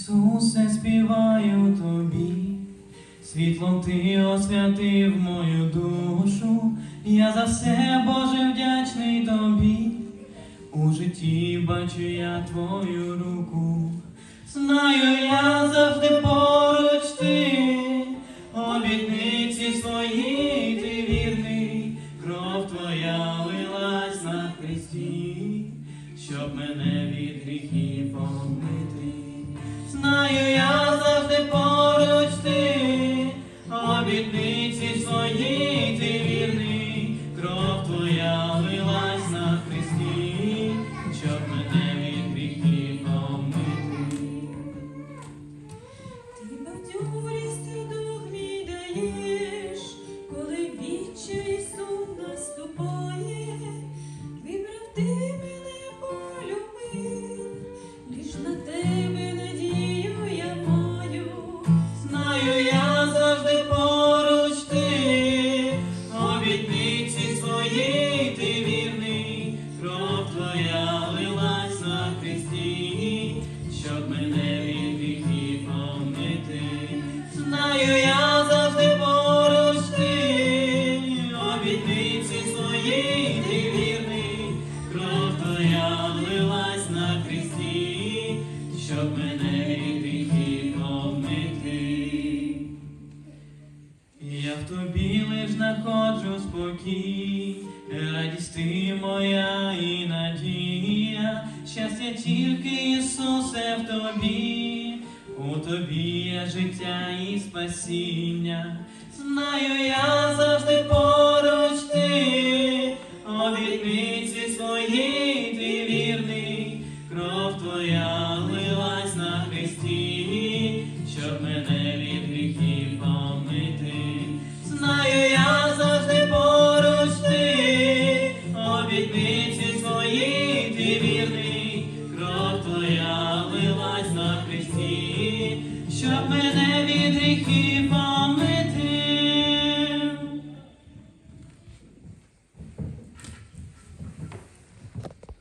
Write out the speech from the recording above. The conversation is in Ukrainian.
Ісусе, співаю тобі, світлом ти освятив мою душу, я за все, Боже, вдячний тобі. У житті бачу я твою руку, знаю я завжди поруч ти, обітниці свої ти вірний, кров твоя лилась на хресті, щоб мене від гріхів помити. Знаю я завжди поруч ти, обітниці свої щоб мене від гріхів помити. Я в тобі лиш знаходжу спокій, радість моя і надія, щастя тільки Ісусе в тобі, у тобі є життя і спасіння, знаю я завжди поруч ти, обітниці свої щоб мене від гріхів помити. Знаю я завжди поруч ти, обітниці свої ти вірний, кров твоя лилась на хресті, щоб мене від гріхів